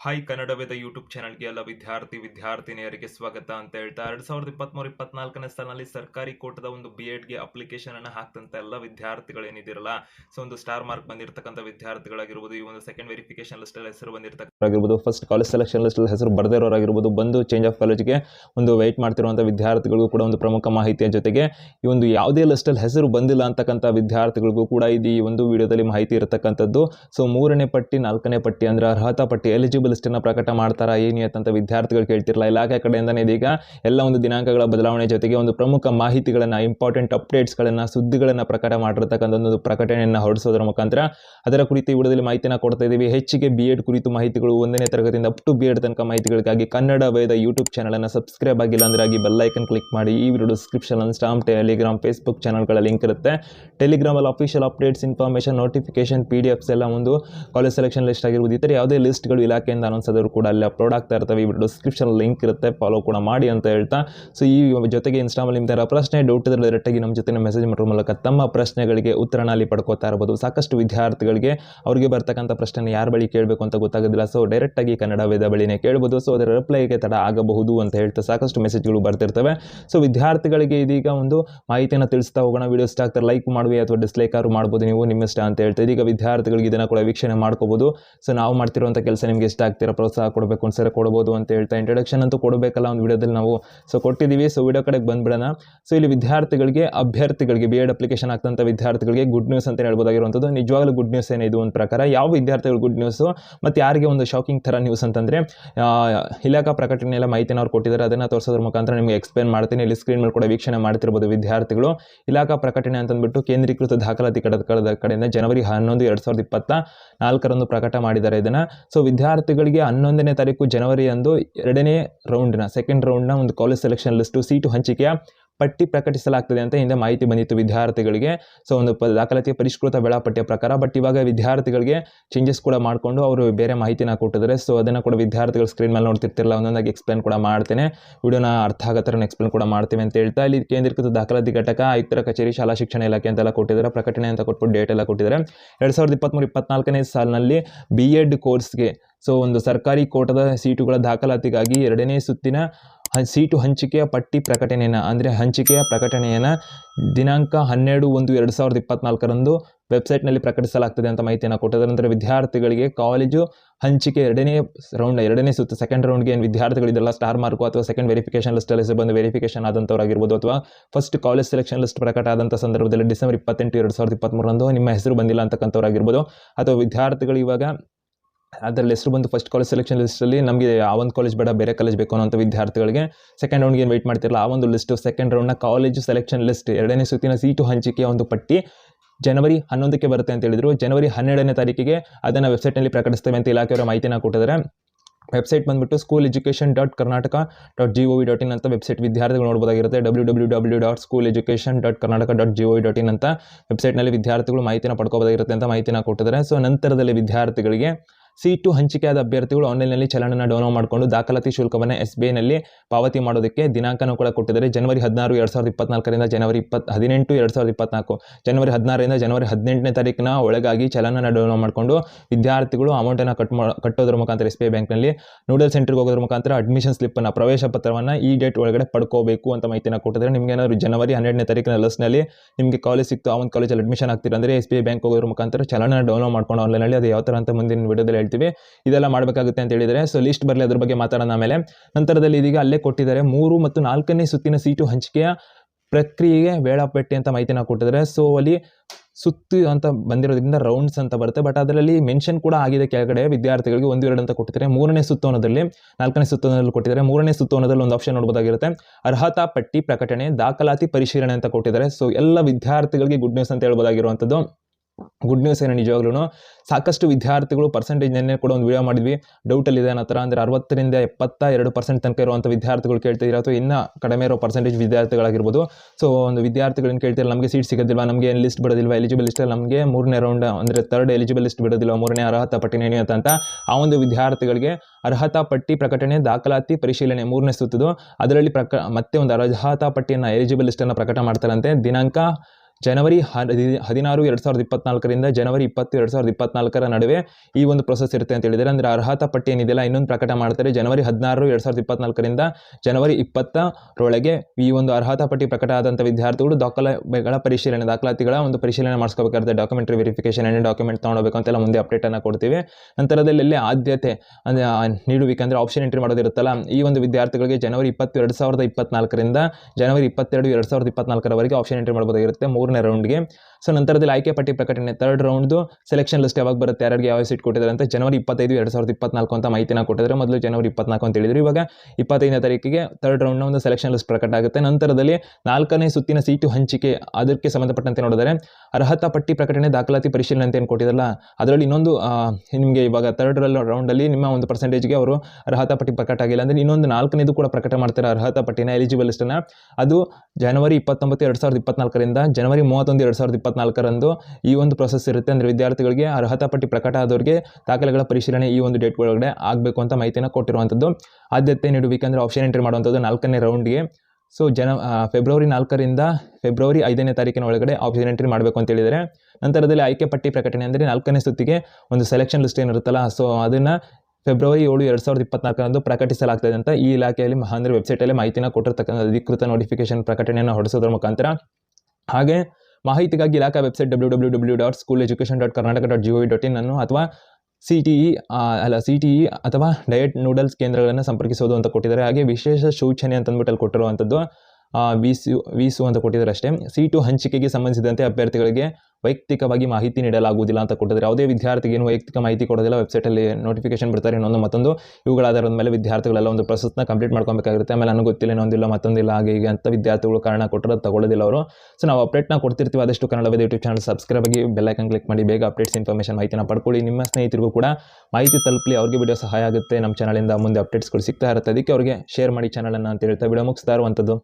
Hi Kannada Veda YouTube ಚಾನಲ್ಗೆ ಎಲ್ಲ ವಿದ್ಯಾರ್ಥಿ, ವಿದ್ಯಾರ್ಥಿನಿಯರಿಗೆ ಸ್ವಾಗತ ಅಂತ ಹೇಳ್ತಾ ಎರಡ್ ಸಾವಿರದ ಇಪ್ಪತ್ತ್ಮೂರು ಇಪ್ಪತ್ನಾಲ್ಕನೇ ಸಾಲಿನಲ್ಲಿ ಸರ್ಕಾರಿ ಕೋಟದ ಒಂದು ಬಿ ಎಡ್ಗೆ ಅಪ್ಲಿಕೇಶನ್ ಅನ್ನು ಹಾಕ್ತಂತ ಎಲ್ಲ ವಿದ್ಯಾರ್ಥಿಗಳೇನಿದಿರಲ್ಲ ಸೊ ಒಂದು ಸ್ಟಾರ್ ಮಾರ್ಕ್ ಬಂದಿರತಕ್ಕಂಥ ವಿದ್ಯಾರ್ಥಿಗಳಾಗಿರ್ಬೋದು, ಈ ಒಂದು ಸೆಕೆಂಡ್ ವೆರಿಫಿಕೇಶನ್ ಲಿಸ್ಟ್ ಅಲ್ಲಿ ಹೆಸರು ಬಂದಿರತಕ್ಕಂಥ ಫಸ್ಟ್ ಕಾಲೇಜ್ ಸೆಲೆಕ್ಷನ್ ಲಿಸ್ಟ್ ಹೆಸರು ಬರ್ದಿರೋರಾಗಿರ್ಬೋದು ಬಂದು ಚೇಂಜ್ ಆಫ್ ಕಾಲೇಜ್ಗೆ ಒಂದು ವೆಯ್ಟ್ ಮಾಡ್ತಿರುವಂಥ ವಿದ್ಯಾರ್ಥಿಗಳಿಗೂ ಕೂಡ ಒಂದು ಪ್ರಮುಖ ಮಾಹಿತಿಯ ಜೊತೆಗೆ ಈ ಒಂದು ಯಾವುದೇ ಲಿಸ್ಟಲ್ಲಿ ಹೆಸರು ಬಂದಿಲ್ಲ ಅಂತಕ್ಕಂಥ ವಿದ್ಯಾರ್ಥಿಗಳಿಗೂ ಕೂಡ ಇದು ಈ ಒಂದು ವಿಡಿಯೋದಲ್ಲಿ ಮಾಹಿತಿ ಇರತಕ್ಕಂಥದ್ದು. ಸೊ ಮೂರನೇ ಪಟ್ಟಿ, ನಾಲ್ಕನೇ ಪಟ್ಟಿ ಅಂದರೆ ಅರ್ಹತಾ ಪಟ್ಟಿ ಎಲಿಜಿಬಲ್ ಲಿಸ್ಟನ್ನು ಪ್ರಕಟ ಮಾಡ್ತಾರಾ, ಏನು ಅಂತ ವಿದ್ಯಾರ್ಥಿಗಳು ಕೇಳ್ತಿರಲ್ಲ ಇಲಾಖೆ ಕಡೆಯಿಂದನೇ ಇದೀಗ ಎಲ್ಲ ಒಂದು ದಿನಾಂಕಗಳ ಬದಲಾವಣೆ ಜೊತೆಗೆ ಒಂದು ಪ್ರಮುಖ ಮಾಹಿತಿಗಳನ್ನು ಇಂಪಾರ್ಟೆಂಟ್ ಅಪ್ಡೇಟ್ಸ್ಗಳನ್ನು ಸುದ್ದಿಗಳನ್ನು ಪ್ರಕಟ ಮಾಡಿರ್ತಕ್ಕಂಥ ಒಂದು ಪ್ರಕಟಣೆಯನ್ನು ಹೊರಡಿಸೋದ್ರ ಮುಖಾಂತರ ಅದರ ಕುರಿತು ಈ ವಿಡಿಯೋದಲ್ಲಿ ಕೊಡ್ತಾ ಇದ್ದೀವಿ. ಹೆಚ್ಚಿಗೆ ಬಿ ಎಡ್ ಕುರಿತು ಮಾಹಿತಿಗಳು ಒಂದನೇ ತರಗತಿಯಿಂದ ಅಪ್ ಟು ಬಿ ಎಡ್ ತನಕ ಮಾಹಿತಿಗಳಿಗಾಗಿ ಕನ್ನಡ ವೇದ ಯೂಟ್ಯೂಬ್ ಚಾನಲನ್ನು ಸಬ್ಸ್ಕ್ರೈಬ್ ಆಗಿಲ್ಲ ಅಂದರೆ ಆಗಿ ಬೆಲ್ಲೈಕನ್ ಕ್ಲಿಕ್ ಮಾಡಿ. ಈ ವಿಡಿಯೋ ಡಿಸ್ಕ್ರಿಪ್ಷನ್ ಇನ್ಸ್ಟಾಮ್ ಟೆಲಿಗ್ರಾಮ್ ಫೇಸ್ಬುಕ್ ಚಾನಲ್ಗಳ ಲಿಂಕ್ ಇರುತ್ತೆ. ಟೆಲಿಗ್ರಾಮಲ್ಲಿ official updates information notification P D Fs ಎಲ್ಲ ಒಂದು ಕಾಲೇಜ್ ಸೆಲೆಕ್ಷನ್ ಲಿಸ್ಟ್ ಆಗಿರ್ಬೋದು. ಇತರ ಯಾವುದೇ ಲಿಸ್ಟ್ಗಳು ಇಲಾಖೆಯಿಂದ ಅನೌನ್ಸ್ ಆದರೂ ಕೂಡ ಅಲ್ಲಿ ಅಪ್ಲೋಡ್ ಆಗ್ತಾ ಇರ್ತವೆ. ಈ ಡಿಸ್ಕ್ರಿಪ್ಷನ್ ಲಿಂಕ್ ಇರುತ್ತೆ. ಫಾಲೋ ಕೂಡ ಮಾಡಿ ಅಂತ ಹೇಳ್ತಾ. ಸೊ ಈ ಜೊತೆಗೆ ಇನ್ಸ್ಟಾಮಲ್ಲಿ ನಿಮ್ದು ಪ್ರಶ್ನೆ ಡೌಟ್ ಇದ್ರೆ ಡೈರೆಕ್ಟಾಗಿ ನಮ್ಮ ಜೊತೆ ಮೆಸೇಜ್ ಮಾಡೋ ಮೂಲಕ ತಮ್ಮ ಪ್ರಶ್ನೆಗಳಿಗೆ ಉತ್ತರನ ಅಲ್ಲಿ ಪಡ್ಕೋತಾ ಇರ್ಬೋದು. ಸಾಕಷ್ಟು ವಿದ್ಯಾರ್ಥಿಗಳಿಗೆ ಅವರಿಗೆ ಬರ್ತಕ್ಕಂಥ ಪ್ರಶ್ನೆ ಯಾರ ಬಳಿ ಕೇಳಬೇಕು ಅಂತ ಗೊತ್ತಾಗೋದಿಲ್ಲ. ಸೊ ಡೈರೆಕ್ಟಾಗಿ ಕನ್ನಡ ವೇದ ಬಳಿನೇ ಕೇಳ್ಬೋದು. ಸೊ ಅದರ ರಿಪ್ಲೈಗೆ ತಡ ಆಗಬಹುದು ಅಂತ ಹೇಳ್ತಾ ಸಾಕಷ್ಟು ಮೆಸೇಜ್ಗಳು ಬರ್ತಿರ್ತವೆ. ಸೊ ವಿದ್ಯಾರ್ಥಿಗಳಿಗೆ ಇದೀಗ ಒಂದು ಮಾಹಿತಿಯನ್ನು ತಿಳಿಸ್ತಾ ಹೋಗೋಣ. ವಿಡಿಯೋ ಇಷ್ಟ ಆಗ್ತಾರೆ ಲೈಕ್ ಮಾಡುವೆ ಅಥವಾ ಡಿಸ್ಲೈಕ್ ಆರು ಮಾಡ್ಬೋದು ನೀವು. ನಿಮ್ಮ ಇಷ್ಟ ಅಂತ ಹೇಳ್ತಾ ಇದೀಗ ವಿದ್ಯಾರ್ಥಿಗಳಿಗೆ ಇದನ್ನು ಕೂಡ ವೀಕ್ಷಣೆ ಮಾಡ್ಕೋಬೋದು. ಸೊ ನಾವು ಮಾಡ್ತಿರುವಂಥ ಕೆಲಸ ನಿಮಗೆ ಇಷ್ಟ ಆಗ್ತಿರೋ ಪ್ರೋತ್ಸಾಹ ಕೊಡಬೇಕು ಅನ್ಸರೆ ಕೊಡ್ಬೋದು ಅಂತ ಹೇಳ್ತಾ ಇಂಟ್ರಡಕ್ಷನ್ ಅಂತೂ ಕೊಡಬೇಕಲ್ಲ ಒಂದು ವಿಡಿಯೋದಲ್ಲಿ ನಾವು. ಸೊ ಕೊಟ್ಟಿದ್ದೀವಿ. ಸೊ ವಿಡಿಯೋ ಕಡೆಗೆ ಬಂದ್ಬಿಡೋಣ. ಸೊ ಇಲ್ಲಿ ವಿದ್ಯಾರ್ಥಿಗಳಿಗೆ, ಅಭ್ಯರ್ಥಿಗಳಿಗೆ ಬಿ ಎಡ್ ಅಪ್ಲಿಕೇಶನ್ ಆಗ್ತಂಥ ವಿದ್ಯಾರ್ಥಿಗಳಿಗೆ ಗುಡ್ ನ್ಯೂಸ್ ಅಂತ ಹೇಳ್ಬೋದಾಗಿರುವಂಥದ್ದು. ನಿಜವಾಗ್ಲೂ ಗುಡ್ ನ್ಯೂಸ್ ಏನೇ ಇದು ಒಂದು ಪ್ರಕಾರ. ಯಾವ ವಿದ್ಯಾರ್ಥಿಗಳು ಗುಡ್ ನ್ಯೂಸು ಮತ್ತು ಯಾರಿಗೆ ಒಂದು ಶಾಕಿಂಗ್ ಥರ ನ್ಯೂಸ್ ಅಂತಂದರೆ ಇಲಾಖಾ ಪ್ರಕಟಣೆ ಎಲ್ಲ ಮಾಹಿತಿನ ಅವ್ರು ಕೊಟ್ಟಿದ್ದಾರೆ. ಅದನ್ನು ತೋರಿಸೋದ್ರ ಮುಖಾಂತರ ನಿಮಗೆ ಎಕ್ಸ್ಪ್ಲೇನ್ ಮಾಡ್ತೀನಿ. ಇಲ್ಲಿ ಸ್ಕ್ರೀನ್ ಮೇಲೆ ಕೂಡ ವೀಕ್ಷಣೆ ಮಾಡ್ತಿರ್ಬೋದು ವಿದ್ಯಾರ್ಥಿಗಳು. ಇಲಾಖಾ ಪ್ರಕಟಣೆ ಅಂತಂದ್ಬಿಟ್ಟು ಕೇಂದ್ರೀಕೃತ ದಾಖಲಾತಿ ಕಡೆ ಕಡೆ- ಕಡೆಯಿಂದ ಜನವರಿ ಹನ್ನೊಂದು, ಎರಡು ಸಾವಿರದ ಇಪ್ಪತ್ತ ನಾಲ್ಕರಂದು ಪ್ರಕಟ ಮಾಡಿದ್ದಾರೆ ಇದನ್ನು. ಸೊ ವಿದ್ಯಾರ್ಥಿಗಳಿಗೆ ಹನ್ನೊಂದನೇ ತಾರೀಕು ಜನವರಿಯಂದು ಎರಡನೇ ರೌಂಡ್ನ ಸೆಕೆಂಡ್ ರೌಂಡ್ನ ಒಂದು ಕಾಲೇಜ್ ಸೆಲೆಕ್ಷನ್ ಲಿಸ್ಟು ಸೀಟು ಹಂಚಿಕೆಯ ಪಟ್ಟಿ ಪ್ರಕಟಿಸಲಾಗ್ತದೆ ಅಂತ ಹಿಂದೆ ಮಾಹಿತಿ ಬಂದಿತ್ತು ವಿದ್ಯಾರ್ಥಿಗಳಿಗೆ. ಸೊ ಒಂದು ದಾಖಲಾತಿಯ ಪರಿಷ್ಕೃತ ವೇಳಾಪಟ್ಟಿಯ ಪ್ರಕಾರ ಬಟ್ ಇವಾಗ ವಿದ್ಯಾರ್ಥಿಗಳಿಗೆ ಚೇಂಜಸ್ ಕೂಡ ಮಾಡಿಕೊಂಡು ಅವರು ಬೇರೆ ಮಾಹಿತಿನ ಕೊಟ್ಟಿದ್ದಾರೆ. ಸೊ ಅದನ್ನು ಕೂಡ ವಿದ್ಯಾರ್ಥಿಗಳು ಸ್ಕ್ರೀನ್ ಮೇಲೆ ನೋಡ್ತಿರ್ತಿರಲ್ಲ, ಒಂದೊಂದಾಗಿ ಎಕ್ಸ್ಪ್ಲೇನ್ ಕೂಡ ಮಾಡ್ತೇನೆ. ವಿಡಿಯೋನ ಅರ್ಥ ಆಗೋ ಥರ ಎಕ್ಸ್ಪ್ಲೇನ್ ಕೂಡ ಮಾಡ್ತೇವೆ ಅಂತ ಹೇಳ್ತಾ, ಇಲ್ಲಿ ಕೇಂದ್ರೀಕೃತ ದಾಖಲಾತಿ ಘಟಕ, ಆಯುಕ್ತರ ಕಚೇರಿ, ಶಾಲಾ ಶಿಕ್ಷಣ ಇಲಾಖೆ ಅಂತೆಲ್ಲ ಕೊಟ್ಟಿದ್ದಾರೆ. ಪ್ರಕಟಣೆ ಅಂತ ಕೊಟ್ಬಿಟ್ಟು ಡೇಟ್ ಎಲ್ಲ ಕೊಟ್ಟಿದ್ದಾರೆ. ಎರಡು ಸಾವಿರದ ಇಪ್ಪತ್ತ್ಮೂರು ಇಪ್ಪತ್ನಾಲ್ಕನೇ ಸಾಲಿನಲ್ಲಿ ಬಿ ಎಡ್ ಕೋರ್ಸ್ಗೆ ಸೊ ಒಂದು ಸರ್ಕಾರಿ ಕೋಟದ ಸೀಟುಗಳ ದಾಖಲಾತಿಗಾಗಿ ಎರಡನೇ ಸುತ್ತಿನ ಸೀಟು ಹಂಚಿಕೆಯ ಪಟ್ಟಿ ಪ್ರಕಟಣೆಯನ್ನು, ಅಂದರೆ ಹಂಚಿಕೆಯ ಪ್ರಕಟಣೆಯನ್ನು ದಿನಾಂಕ ಹನ್ನೆರಡು ಒಂದು ಎರಡು ಸಾವಿರದ ಇಪ್ಪತ್ನಾಲ್ಕರಂದು ವೆಬ್ಸೈಟ್ನಲ್ಲಿ ಪ್ರಕಟಿಸಲಾಗ್ತದೆ ಅಂತ ಮಾಹಿತಿಯನ್ನು ಕೊಟ್ಟದ ನಂತರ ವಿದ್ಯಾರ್ಥಿಗಳಿಗೆ ಕಾಲೇಜು ಹಂಚಿಕೆ ಎರಡನೇ ರೌಂಡ್ ಎರಡನೇ ಸುತ್ತು ಸೆಕೆಂಡ್ ರೌಂಡ್ಗೆ ಏನು ವಿದ್ಯಾರ್ಥಿಗಳಿದೆಲ್ಲ ಸ್ಟಾರ್ ಮಾರ್ಕು ಅಥವಾ ಸೆಕೆಂಡ್ ವೆರಿಫಿಕೇಷನ್ ಲಿಸ್ಟಲ್ಲಿ ಬಂದು ವೆರಿಫಿಕೇಷನ್ ಆದಂಥವ್ರಾಗಿರ್ಬೋದು ಅಥವಾ ಫಸ್ಟ್ ಕಾಲೇಜ್ ಸೆಲೆಕ್ಷನ್ ಲಿಸ್ಟ್ ಪ್ರಕಟ ಆದಂಥ ಸಂದರ್ಭದಲ್ಲಿ ಡಿಸೆಂಬರ್ ಇಪ್ಪತ್ತೆಂಟು ಎರಡು ಸಾವಿರದ ಇಪ್ಪತ್ತ್ಮೂರರಂದು ನಿಮ್ಮ ಹೆಸರು ಬಂದಿಲ್ಲ ಅಂತಕ್ಕಂಥವ್ರಾಗಿರ್ಬೋದು. ಅಥವಾ ವಿದ್ಯಾರ್ಥಿಗಳು ಇವಾಗ ಅದರಲ್ಲಿ ಹೆಸರು ಬಂದು ಫಸ್ಟ್ ಕಾಲೇಜ್ ಸೆಲೆಕ್ಷನ್ ಲಿಸ್ಟಲ್ಲಿ ನಮಗೆ ಆ ಒಂದು ಕಾಲೇಜ್ ಬೇಡ, ಬೇರೆ ಕಾಲೇಜ್ ಬೇಕು ಅನ್ನೋಂಥ ವಿದ್ಯಾರ್ಥಿಗಳಿಗೆ ಸೆಕೆಂಡ್ ರೌಂಡ್ಗೆ ಏನು ವೆಯ್ಟ್ ಮಾಡ್ತಿರಲ್ಲ ಆ ಒಂದು ಲಿಸ್ಟು ಸೆಕೆಂಡ್ ರೌಂಡ್ನ ಕಾಲೇಜು ಸೆಲೆಕ್ಷನ್ ಲಿಸ್ಟ್ ಎರಡನೇ ಸುತ್ತಿನ ಸೀಟು ಹಂಚಿಕೆ ಒಂದು ಪಟ್ಟಿ ಜನವರಿ ಹನ್ನೊಂದಕ್ಕೆ ಬರುತ್ತೆ ಅಂತ ಹೇಳಿದರು. ಜನವರಿ ಹನ್ನೆರಡನೇ ತಾರೀಕಿಗೆ ಅದನ್ನು ವೆಬ್ಸೈಟ್ನಲ್ಲಿ ಪ್ರಕಟಿಸ್ತೇವೆ ಅಂತ ಇಲಾಖೆಯವರ ಮಾಹಿತಿನ ಕೊಟ್ಟಿದ್ದಾರೆ. ವೆಬ್ಸೈಟ್ ಬಂದುಬಿಟ್ಟು school education dot Karnataka dot G O V dot in ಅಂತ ವೆಬ್ಸೈಟ್ ವಿದ್ಯಾರ್ಥಿಗಳು ನೋಡ್ಬೋದಾಗಿರುತ್ತೆ. W W W dot school education dot Karnataka dot G O V dot in ಅಂತ ವೆಬ್ಸೈಟ್ನಲ್ಲಿ ವಿದ್ಯಾರ್ಥಿಗಳು ಮಾಹಿತಿನ ಪಡ್ಕೋಬೋದಾಗಿರುತ್ತೆ ಅಂತ ಮಾಹಿತಿನ ಕೊಟ್ಟಿದ್ದಾರೆ. ಸೊ ನಂತರದಲ್ಲಿ ವಿದ್ಯಾರ್ಥಿಗಳಿಗೆ ಸೀಟು ಹಂಚಿಕೆಯಾದ ಅಭ್ಯರ್ಥಿಗಳು ಆನ್ಲೈನ್ನಲ್ಲಿ ಚಲನನ ಡೌನ್ಲೋಡ್ ಮಾಡಿಕೊಂಡು ದಾಖಲಾತಿ ಶುಲ್ಕವನ್ನು ಎಸ್ ಬಿ ಐನಲ್ಲಿ ಪಾವತಿ ಮಾಡೋದಕ್ಕೆ ದಿನಾಂಕನೂ ಕೂಡ ಕೊಟ್ಟಿದ್ದಾರೆ. ಜನವರಿ ಹದಿನಾರು, ಎರಡು ಸಾವಿರದ ಇಪ್ಪತ್ನಾಲ್ಕರಿಂದ ಜನವರಿ ಇಪ್ಪತ್ತು, ಹದಿನೆಂಟು, ಎರಡು ಸಾವಿರದ ಇಪ್ಪತ್ನಾಲ್ಕು, ಜನವರಿ ಹದಿನಾರರಿಂದ ಜನವರಿ ಹದಿನೆಂಟನೇ ತಾರೀಕಿನ ಒಳಗಾಗಿ ಚಲನನ ಡೌನ್ಲೋಡ್ ಮಾಡಿಕೊಂಡು ವಿದ್ಯಾರ್ಥಿಗಳು ಅಮೌಂಟನ್ನು ಕಟ್ ಮಾ, ಕಟ್ಟೋದ್ರ ಮುಖಾಂತರ ಎಸ್ ಬಿ ಐ ಬ್ಯಾಂಕ್ನಲ್ಲಿ ನೂಡಲ್ ಸೆಂಟರ್ಗೆ ಹೋಗೋದ್ರ ಮುಖಾಂತರ ಅಡ್ಮಿಷನ್ ಸ್ಲಿಪ್ಪನ್ನು, ಪ್ರವೇಶ ಪತ್ರವನ್ನು ಈ ಡೇಟ್ ಒಳಗಡೆ ಪಡ್ಕೋಬೇಕು ಅಂತ ಮಾಹಿತಿನ ಕೊಟ್ಟಿದ್ದಾರೆ. ನಿಮಗೆ ಏನಾದರೂ ಜನವರಿ ಹನ್ನೆರಡನೇ ತಾರೀಕಿನ ಲಸ್ನಲ್ಲಿ ನಿಮಗೆ ಕಾಲೇಜ್ ಸಿಕ್ತು ಆ ಒಂದು ಕಾಲೇಜಲ್ಲಿ ಅಡ್ಮಿಷನ್ ಆಗ್ತೀರ ಅಂದರೆ ಎಸ್ ಬಿ ಐ ಬ್ಯಾಂಕ್ ಹೋಗೋದ್ರ ಮುಖಾಂತರ ಚಲನ ಡೌನ್ಲೋಡ್ ಮಾಡ್ಕೊಂಡು ಆನ್ಲೈನಲ್ಲಿ ಅದು ಯಾವ ಥರ ಅಂತ ಮುಂದಿನ ವಿಡಿಯೋದಲ್ಲಿ ಹೇಳ್ತೀವಿ. ಇದೆಲ್ಲ ಮಾಡಬೇಕಾಗುತ್ತೆ ಅಂತ ಹೇಳಿದರೆ ಸೊ ಲಿಸ್ಟ್ ಬರಲಿ ಅದ್ರ ಬಗ್ಗೆ ಮಾತಾಡೋಣ ಆಮೇಲೆ. ನಂತರದಲ್ಲಿ ಇದೀಗ ಅಲ್ಲೇ ಕೊಟ್ಟಿದ್ದಾರೆ, ಮೂರು ಮತ್ತು ನಾಲ್ಕನೇ ಸುತ್ತಿನ ಸೀಟು ಹಂಚಿಕೆಯ ಪ್ರಕ್ರಿಯೆಗೆ ವೇಳಾಪಟ್ಟಿ ಅಂತ ಮಾಹಿತಿನ ಕೊಟ್ಟಿದ್ದಾರೆ. ಸೊ ಅಲ್ಲಿ ಸುತ್ತು ಅಂತ ಬಂದಿರೋದ್ರಿಂದ ರೌಂಡ್ಸ್ ಅಂತ ಬರುತ್ತೆ. ಬಟ್ ಅದರಲ್ಲಿ ಮೆನ್ಷನ್ ಕೂಡ ಆಗಿದೆ ಕೆಳಗಡೆ, ವಿದ್ಯಾರ್ಥಿಗಳಿಗೆ ಒಂದು, ಎರಡು ಅಂತ ಕೊಟ್ಟಿದ್ದಾರೆ. ಮೂರನೇ ಸುತ್ತು ನಾಲ್ಕನೇ ಸುತ್ತು ಕೊಟ್ಟಿದ್ದಾರೆ. ಮೂರನೇ ಸುತ್ತು ಒಂದು ಆಪ್ಷನ್ ನೋಡ್ಬೋದಾಗಿರುತ್ತೆ. ಅರ್ಹತಾ ಪಟ್ಟಿ ಪ್ರಕಟಣೆ, ದಾಖಲಾತಿ ಪರಿಶೀಲನೆ ಅಂತ ಕೊಟ್ಟಿದ್ದಾರೆ. ಸೊ ಎಲ್ಲ ವಿದ್ಯಾರ್ಥಿಗಳಿಗೆ ಗುಡ್ ನ್ಯೂಸ್ ಅಂತ ಹೇಳ್ಬೋದಾಗಿರುವಂಥದ್ದು. ಗುಡ್ ನ್ಯೂಸ್ ಏನು ನಿಜವಾಗ್ಲೂ ಸಾಕಷ್ಟು ವಿದ್ಯಾರ್ಥಿಗಳು ಪರ್ಸೆಂಟೇಜ್ ನೆನ್ನೆ ಕೂಡ ಒಂದು ವಿಡಿಯೋ ಮಾಡಿದ್ವಿ. ಡೌಟಲ್ಲಿ ಇದೆ ಥರ ಅಂದರೆ ಅರವತ್ತರಿಂದ ಎಪ್ಪತ್ತ ಎರಡು ಪರ್ಸೆಂಟ್ ತನಕ ಇರುವಂಥ ವಿದ್ಯಾರ್ಥಿಗಳು ಕೇಳ್ತಿದ್ದೀರ ಅಥವಾ ಇನ್ನೂ ಕಡಿಮೆ ಇರೋ ಪರ್ಸೆಂಟೇಜ್ ವಿದ್ಯಾರ್ಥಿಗಳಾಗಿರ್ಬೋದು. ಸೊ ಒಂದು ವಿದ್ಯಾರ್ಥಿಗಳನ್ನ ಕೇಳ್ತಿಲ್ಲ, ನಮಗೆ ಸೀಟ್ ಸಿಗೋದಿಲ್ಲ ನಮಗೆ ಏನು ಲಿಸ್ಟ್ ಬಿಡೋದಿಲ್ಲ ಎಲಿಜಿಬಲ್ ಲಿಸ್ಟಲ್ಲಿ ನಮಗೆ ಮೂರನೇ ರೌಂಡ್ ಅಂದರೆ ತರ್ಡ್ ಎಲಿಜಿಬಲ್ ಲಿಸ್ಟ್ ಬಿಡೋದಿಲ್ಲ ಮೂರನೇ ಅರ್ಹತಾ ಪಟ್ಟಿ ನೆನೆಯುತ್ತೆ ಅಂತ ಆ ಒಂದು ವಿದ್ಯಾರ್ಥಿಗಳಿಗೆ ಅರ್ಹತಾ ಪಟ್ಟಿ ಪ್ರಕಟಣೆ, ದಾಖಲಾತಿ, ಪರಿಶೀಲನೆ ಮೂರನೇ ಸುತ್ತದು. ಅದರಲ್ಲಿ ಪ್ರಕ ಮತ್ತೆ ಒಂದು ಅರ್ಹತಾ ಪಟ್ಟಿಯನ್ನು ಎಲಿಜಿಬಲ್ ಲಿಸ್ಟನ್ನು ಪ್ರಕಟ ಮಾಡ್ತಾರಂತೆ. ದಿನಾಂಕ ಜನವರಿ ಹದಿ, ಹದಿನಾರು ಎರಡು ಸಾವಿರದ ಇಪ್ಪತ್ನಾಲ್ಕರಿಂದ ಜನವರಿ ಇಪ್ಪತ್ತು ಎರಡು ಸಾವಿರದ ಇಪ್ಪತ್ನಾಲ್ಕರ ನಡುವೆ ಈ ಒಂದು ಪ್ರೊಸೆಸ್ ಇರುತ್ತೆ ಅಂತ ಹೇಳಿದರೆ ಅಂದರೆ ಅರ್ಹತಾ ಪಟ್ಟಿ ಏನಿದೆಯಲ್ಲ, ಇನ್ನೊಂದು ಪ್ರಕಟ ಮಾಡ್ತಾರೆ. ಜನವರಿ ಹದಿನಾರು ಎರಡು ಸಾವಿರದ ಇಪ್ಪತ್ನಾಲ್ಕರಿಂದ ಜನವರಿ ಇಪ್ಪತ್ತರೊಳಗೆ ಈ ಒಂದು ಅರ್ಹತಾ ಪಟ್ಟಿ ಪ್ರಕಟ ಆದಂಥ ವಿದ್ಯಾರ್ಥಿಗಳು ದಾಖಲೆಗಳ ಪರಿಶೀಲನೆ, ದಾಖಲಾತಿಗಳ ಒಂದು ಪರಿಶೀಲನೆ ಮಾಡಿಸ್ಕೋಬೇಕಾಗುತ್ತೆ. ಡಾಕ್ಯುಮೆಂಟ್ರಿ ವೆರಿಫಿಕೇಶನ್ ಏನೇ ಡಾಕ್ಯುಮೆಂಟ್ ತೊಗೊಳ್ಬೇಕು ಅಂತೆಲ್ಲ ಮುಂದೆ ಅಪ್ಡೇಟನ್ನು ಕೊಡ್ತೀವಿ. ನಂತರದಲ್ಲಿ ಆದ್ಯತೆ ಅಂದರೆ ನೀಡುವಿಕೆ ಅಂದರೆ ಆಪ್ಷನ್ ಎಂಟ್ರಿ ಮಾಡೋದಿರುತ್ತಲ್ಲ ಈ ಒಂದು ವಿದ್ಯಾರ್ಥಿಗಳಿಗೆ ಜನವರಿ ಇಪ್ಪತ್ತು ಎರಡು ಸಾವಿರದ ಇಪ್ಪತ್ನಾಲ್ಕರಿಂದ ಜನವರಿ ಇಪ್ಪತ್ತೆರಡು ಎರಡು ಸಾವಿರದ ಇಪ್ಪತ್ನಾಲ್ಕರವರೆಗೆ ಆಪ್ಷನ್ ಎಂಟ್ರಿ ಮಾಡ್ಬೋದಾಗಿರುತ್ತೆ. ಮೂರನೇ ರೌಂಡ್ಗೆ ಸೊ ನಂತರದಲ್ಲಿ ಆಯ್ಕೆ ಪಟ್ಟಿ ಪ್ರಕಟಣೆ ತರ್ಡ್ ರೌಂಡ್ದು ಸೆಲೆಕ್ಷನ್ ಲಿಸ್ಟ್ ಯಾವಾಗ ಬರುತ್ತೆ ಯಾರಿಗೆ ಯಾವ ಸೀಟ್ ಕೊಟ್ಟಿದ್ದಾರೆ ಅಂತ ಜನವರಿ ಇಪ್ಪತ್ತೈದು, ಎರಡು ಸಾವಿರದ ಇಪ್ಪತ್ನಾಲ್ಕು ಅಂತ ಮಾಹಿತಿನ ಕೊಟ್ಟಿದ್ದಾರೆ. ಮೊದಲು ಜನವರಿ ಇಪ್ಪತ್ನಾಲ್ಕು ಅಂತ ಹೇಳಿದ್ರು. ಇವಾಗ ಇಪ್ಪತ್ತೈದನೇ ತಾರೀಕಿಗೆ ತರ್ಡ್ ರೌಂಡ್ನ ಒಂದು ಸೆಲೆಕ್ಷನ್ ಲಿಸ್ಟ್ ಪ್ರಕಟ ಆಗುತ್ತೆ. ನಂತರದಲ್ಲಿ ನಾಲ್ಕನೇ ಸುತ್ತಿನ ಸೀಟು ಹಂಚಿಕೆ ಅದಕ್ಕೆ ಸಂಬಂಧಪಟ್ಟಂತೆ ನೋಡಿದರೆ, ಅರ್ಹತಾ ಪಟ್ಟಿ ಪ್ರಕಟಣೆ ದಾಖಲಾತಿ ಪರಿಶೀಲನೆ ಅಂತ ಏನು ಕೊಟ್ಟಿದ್ದಲ್ಲ ಅದರಲ್ಲಿ ಇನ್ನೊಂದು ನಿಮಗೆ ಇವಾಗ ತರ್ಡ್ ರೌಂಡಲ್ಲಿ ನಿಮ್ಮ ಒಂದು ಪರ್ಸೆಂಟೇಜ್ಗೆ ಅವರು ಅರ್ಹತಾ ಪಟ್ಟಿ ಪ್ರಕಟ ಆಗಿಲ್ಲ ಅಂದರೆ ಇನ್ನೊಂದು ನಾಲ್ಕನೇದು ಕೂಡ ಪ್ರಕಟ ಮಾಡ್ತಾರೆ ಅರ್ಹತಾ ಪಟ್ಟಿನ ಎಲಿಜಿಬಲ್ ಲಿಸ್ಟನ್ನು ಅದು ಜನವರಿ ಇಪ್ಪತ್ತೊಂಬತ್ತು, ಎರಡು ಸಾವಿರದ ಇಪ್ಪತ್ನಾಲ್ಕರಿಂದ ಜನವರಿ ಮೂವತ್ತೊಂದು, ಎರಡು ಸಾವಿರದ ಇಪ್ಪತ್ನಾಲ್ಕರಂದು ಈ ಒಂದು ಪ್ರೊಸೆಸ್ ಇರುತ್ತೆ. ಅಂದರೆ ವಿದ್ಯಾರ್ಥಿಗಳಿಗೆ ಅರ್ಹತಾ ಪಟ್ಟಿ ಪ್ರಕಟ ಆದವರಿಗೆ ದಾಖಲೆಗಳ ಪರಿಶೀಲನೆ ಈ ಒಂದು ಡೇಟ್ ಒಳಗಡೆ ಆಗಬೇಕು ಅಂತ ಮಾಹಿತಿನ ಕೊಟ್ಟಿರುವಂಥದ್ದು. ಆದ್ಯತೆ ನೀಡಬೇಕಂದ್ರೆ ಆಪ್ಷನ್ ಎಂಟ್ರಿ ಮಾಡುವಂಥದ್ದು ನಾಲ್ಕನೇ ರೌಂಡ್ಗೆ ಸೊ ಜನ ಫೆಬ್ರವರಿ ನಾಲ್ಕರಿಂದ ಫೆಬ್ರವರಿ ಐದನೇ ತಾರೀಕಿನ ಒಳಗಡೆ ಆಪ್ಷನ್ ಎಂಟ್ರಿ ಮಾಡಬೇಕು ಅಂತ ಹೇಳಿದರೆ ನಂತರದಲ್ಲಿ ಆಯ್ಕೆ ಪಟ್ಟಿ ಪ್ರಕಟಣೆ ಅಂದರೆ ನಾಲ್ಕನೇ ಸುತ್ತಿಗೆ ಒಂದು ಸೆಲೆಕ್ಷನ್ ಲಿಸ್ಟ್ ಏನಿರುತ್ತಲ್ಲ ಸೊ ಅದನ್ನು ಫೆಬ್ರವರಿ ಏಳು, ಎರಡು ಸಾವಿರದ ಇಪ್ಪತ್ನಾಲ್ಕರಂದು ಪ್ರಕಟಿಸಲಾಗ್ತದೆ ಅಂತ ಈ ಇಲಾಖೆಯಲ್ಲಿ, ಅಂದರೆ ವೆಬ್ಸೈಟಲ್ಲಿ ಮಾಹಿತಿನ ಕೊಟ್ಟಿರ್ತಕ್ಕಂಥ ಅಧಿಕೃತ ನೋಟಿಫಿಕೇಶನ್ ಪ್ರಕಟಣೆಯನ್ನು ಹೊಡೆಸೋದ್ರ ಮುಖಾಂತರ. ಹಾಗೆ ಮಾಹಿತಿಗಾಗಿ ಇಲಾಖಾ website W W W dot school education dot Karnataka dot G V dot in ಅನ್ನು ಅಥವಾ ಸಿ ಟಿ ಇ ಅಲ್ಲ ಸಿ ಟಿ ಇ ಅಥವಾ ಡಯಟ್ ನೂಡಲ್ಸ್ ಕೇಂದ್ರಗಳನ್ನು ಸಂಪರ್ಕಿಸೋದು ಅಂತ ಕೊಟ್ಟಿದ್ದಾರೆ. ಹಾಗೆ ವಿಶೇಷ ಸೂಚನೆ ಅಂತಂದ್ಬಿಟ್ಟು ಅಲ್ಲಿ ಕೊಟ್ಟಿರುವಂಥದ್ದು ವೀಸು ವೀಸು ಅಂತ ಕೊಟ್ಟಿದ್ದಾರೆ ಅಷ್ಟೇ. ಸೀಟು ಹಂಚಿಕೆಗೆ ಸಂಬಂಧಿಸಿದಂತೆ ಅಭ್ಯರ್ಥಿಗಳಿಗೆ ವೈಯಕ್ತಿಕವಾಗಿ ಮಾಹಿತಿ ನೀಡಲಾಗುವುದಿಲ್ಲ ಅಂತ ಕೊಟ್ಟಿದ್ದಾರೆ. ಯಾವುದೇ ವಿದ್ಯಾರ್ಥಿಗೆ ಏನು ವೈಯಕ್ತಿಕ ಮಾಹಿತಿ ಕೊಡೋದಿಲ್ಲ ವೆಬ್ಸೈಟಲ್ಲಿ ನೋಟಿಫಿಕೇಶನ್ ಬಿಡ್ತಾರೆ ಇನ್ನೊಂದು ಮತ್ತೊಂದು ಇವುಗಳ ಆಧಾರದ ಮೇಲೆ ವಿದ್ಯಾರ್ಥಿಗಳೆಲ್ಲ ಒಂದು ಪ್ರೊಸೆಸ್ನ ಕಂಪ್ಲೀಟ್ ಮಾಡ್ಕೊಬೇಕಾಗಿರುತ್ತೆ. ಆಮೇಲೆ ನನಗೆ ಗೊತ್ತಿಲ್ಲ ಇನ್ನೊಂದಿಲ್ಲ ಮತ್ತೊಂದಿಲ್ಲ, ಹಾಗೆ ಹೀಗೆ ಅಂತ ವಿದ್ಯಾರ್ಥಿಗಳು ಕಾರಣ ಕೊಟ್ಟರೆ ತಗೊಳ್ಳೋದಿಲ್ಲ ಅವರು. ಸೊ ನಾವು ಅಪ್ಡೇಟ್ನ ಕೊಡ್ತಿರ್ತೀವಿ. ಆದಷ್ಟು ಕನ್ನಡ ಯೂಟ್ಯೂಬ್ ಚಾನಲ್ ಸಬ್ಸ್ಕ್ರೈಬ್ ಆಗಿ ಬೆಲ್ಲೈಕನ್ ಕ್ಲಿಕ್ ಮಾಡಿ, ಬೇಗ ಅಪ್ಡೇಟ್ಸ್ ಇನ್ಫಾರ್ಮೇಷನ್ ಮಾಹಿತಿನ ಪಡ್ಕೊಳ್ಳಿ. ನಿಮ್ಮ ಸ್ನೇಹಿತರಿಗೂ ಕೂಡ ಮಾಹಿತಿ ತಲುಪಲಿ ಅವ್ರಿಗೆ ವಿಡಿಯೋ ಸಹಾಯ ಆಗುತ್ತೆ. ನಮ್ಮ ಚಾನಲಿಂದ ಮುಂದೆ ಅಪ್ಡೇಟ್ಸ್ಗಳು ಸಿಗ್ತಾ ಇರುತ್ತೆ. ಅದಕ್ಕೆ ಅವರಿಗೆ ಶೇರ್ ಮಾಡಿ ಚಾನಲನ್ನು ಅಂತ ಹೇಳ್ತಾ ವಿಡಿಯೋ ಮುಗಿಸ್ತಾ ಇರುವಂಥದ್ದು